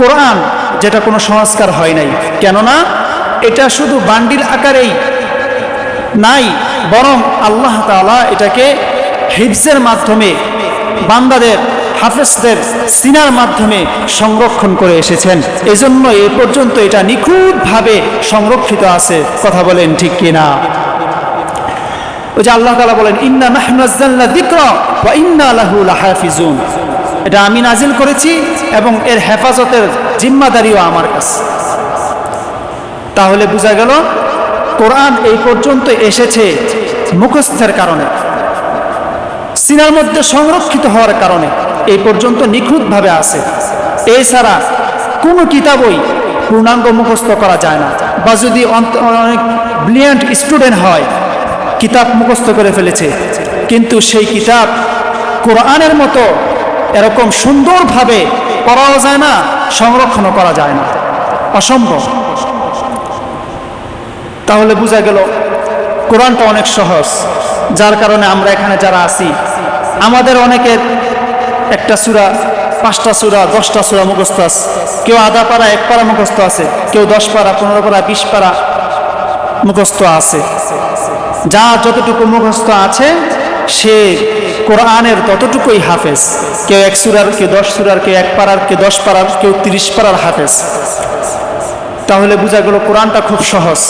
কোরআন যেটা কোনো সংস্কার হয় নাই। কেননা এটা শুধু বান্ডিল আকারেই নাই, বরং আল্লাহ তাআলা এটাকে হিফজের মাধ্যমে, বান্দাদের, হাফেজদের, সিনার মাধ্যমে সংরক্ষণ করে এসেছেন। এজন্য এ পর্যন্ত এটা নিখুঁতভাবে সংরক্ষিত আছে, কথা বলেন ঠিক কিনা ওই যে আল্লাহ তালা বলেন, ইন্না নাহনু নাযালনা যিকরা ইন্না লাহু লাহাফিজুন। এটা আমি নাজিল করেছি এবং এর হেফাজতের জিম্মাদারিও আমার কাছে। তাহলে বোঝা গেল, কোরআন এই পর্যন্ত এসেছে মুখস্থের কারণে, সিনার মধ্যে সংরক্ষিত হওয়ার কারণে, এই পর্যন্ত নিখুঁতভাবে আছে। এছাড়া কোনো কিতাবই পূর্ণাঙ্গ মুখস্থ করা যায় না, বা যদি অনেক ব্রিলিয়ান্ট স্টুডেন্ট হয়, কিতাব মুখস্থ করে ফেলেছে, কিন্তু সেই কিতাব কোরআনের মতো এরকম সুন্দরভাবে পড়াও যায় না, সংরক্ষণও করা যায় না। অসম্ভব। তাহলে বোঝা গেল, কোরআনটা অনেক সহজ। যার কারণে আমরা এখানে যারা আছি, আমাদের অনেকের একটা সুরা, পাঁচটা সুরা, দশটা সুরা মুখস্থ আছে। কেউ আধা পারা এক পারা মুখস্থ আছে। কেউ দশ পারা পনেরো পারা বিশ পারা মুখস্থ আছে। যা যতটুকু মুখস্থ আছে, সে কোরআনের ততটুকুই হাফেজ। কেউ এক সুরার, কেউ দশ সুরার, কেউ এক পাড়ার, কেউ দশ পাড়ার, কেউ তিরিশ পাড়ার হাফেজ। তাহলে বোঝা গেল কোরআনটা খুব সহজ।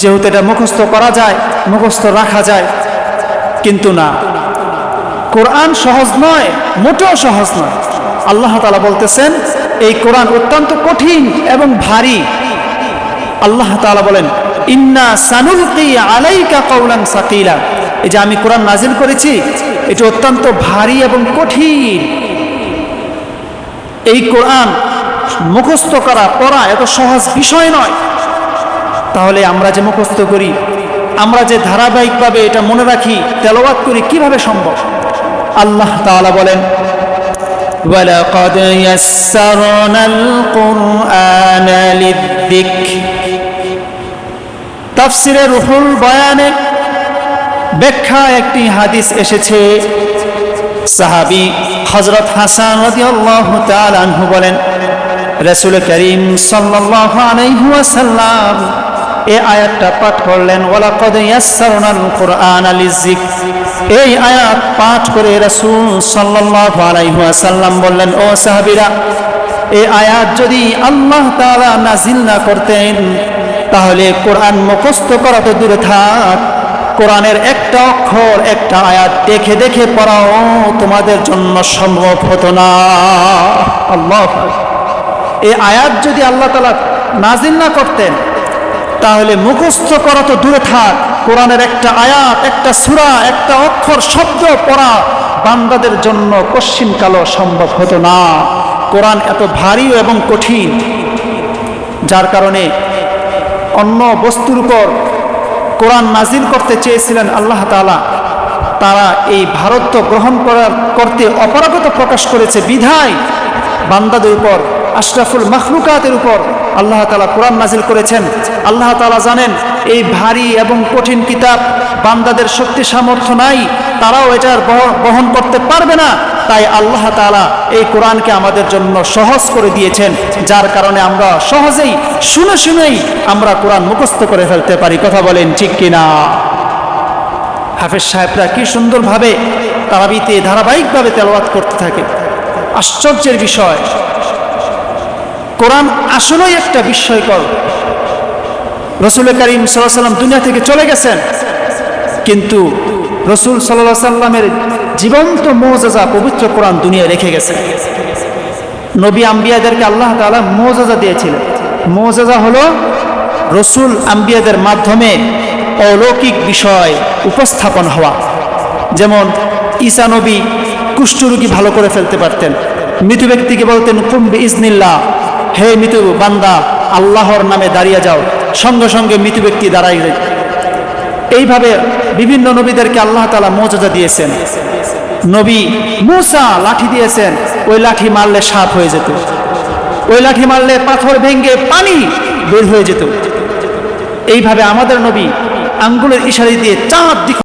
যেহেতু এটা মুখস্থ করা যায়, মুখস্থ রাখা যায়, কিন্তু না। কোরআন সহজ নয়, মোটেও সহজ নয়। আল্লাহ তালা বলতেছেন, এই কোরআন অত্যন্ত কঠিন এবং ভারী। আল্লাহ তাআলা বলেন, ইন্না সানুলকি আলাইকা কওলান সাকিলা। এই যে আমি কোরআন নাজিল করেছি এটা অত্যন্ত ভারী এবং কঠিন এই কোরআন মুখস্থ করা পড়া এত সহজ বিষয় নয় তাহলে আমরা যে মুখস্থ করি আমরা যে ধারাবাহিকভাবে এটা মনে রাখি তেলাওয়াত করি কিভাবে সম্ভব আল্লাহ তাআলা বলেন ولقد يسرنا القرآن للذكر তাফসিরে রুহুল বয়ানে ব্যাখ্যা একটি হাদিস এসেছে। সাহাবি হজরত হাসান রাদিয়াল্লাহু তাআলা আনহু বলেন, রাসূল করিম সাল্লাল্লাহু আলাইহি ওয়াসাল্লাম এই আয়াতটা পাঠ করলেন, ওয়ালাকাদ ইয়াসসারনাল কুরআন লিযিকর এই আয়াত পাঠ করে রাসূল সাল্লাল্লাহু আলাইহি ওয়াসাল্লাম বললেন, ও সাহাবীরা এই আয়াত যদি আল্লাহ তাআলা নাজিল না করতেন, তাহলে কোরআন মুখস্থ করা তো দূরে থাক। কোরআনের একটা অক্ষর একটা আয়াত দেখে দেখে পড়াও তোমাদের জন্য সম্ভব হতো না। আল্লাহ এই আয়াত যদি আল্লাহ তালা নাজিল না করতেন তাহলে মুখস্থ করা তো দূরে থাক। কোরআনের একটা আয়াত একটা সূরা একটা অক্ষর শব্দ পড়া বান্দাদের জন্য কশ্চিনকালও সম্ভব হতো না। কোরআন এত ভারী এবং কঠিন যার কারণে অন্য বস্তুর উপর কোরআন নাজিল করতে চেয়েছিলেন আল্লাহ তাআলা, তারা এই ভারত্ব গ্রহণ করার, করতে অপারগতা প্রকাশ করেছে। বিধায় বান্দাদের উপর, আশরাফুল মাখলুকাতের উপর আল্লাহ তালা কোরআন নাজিল করেছেন। আল্লাহ তালা জানেন, এই ভারী এবং কঠিন কিতাব বান্দাদের শক্তি সামর্থ্য নাই, তারাও এটার বহ- বহন করতে পারবে না। তাই আল্লাহ তাআলা এই কোরআনকে আমাদের জন্য সহজ করে দিয়েছেন, যার কারণে আমরা সহজেই শুনে শুনেই আমরা কোরআন মুখস্থ করে ফেলতে পারি। কথা বলেন ঠিক কিনা? হাফেজ সাহেবরা কি সুন্দরভাবে তারাবিতে ধারাবাহিকভাবে তেলাওয়াত করতে থাকে? আশ্চর্যের বিষয়। কোরআন আসলেই একটা বিস্ময়কর। রসুল করিম সাল্লাম দুনিয়া থেকে চলে গেছেন, কিন্তু রসুল সাল্লাহ সাল্লামের জীবন্ত মোজাজা পবিত্র কোরআন দুনিয়া রেখে গেছে। নবী আম্বিয়াদেরকে আল্লাহ তাআলা মোজাজা দিয়েছিলেন। মোজাজা হলো রসুল আম্বিয়াদের মাধ্যমে অলৌকিক বিষয় উপস্থাপন হওয়া। যেমন, ঈসা নবী কুষ্ঠরোগী ভালো করে ফেলতে পারতেন। মৃত ব্যক্তিকে বলতেন কুম্বি ইজনিল্লাহ হে মৃত বান্দা, আল্লাহর নামে দাঁড়িয়ে যাও। সঙ্গে সঙ্গে মৃত ব্যক্তি দাঁড়াই এইভাবে বিভিন্ন নবীদেরকে আল্লাহ তালা মর্যাদা দিয়েছেন। নবী মুসা লাঠি দিয়েছেন, ওই লাঠি মারলে সাপ হয়ে যেত। ওই লাঠি মারলে পাথর ভেঙে পানি বের হয়ে যেত। এইভাবে আমাদের নবী আঙ্গুলের ইশারি দিয়ে চাঁদ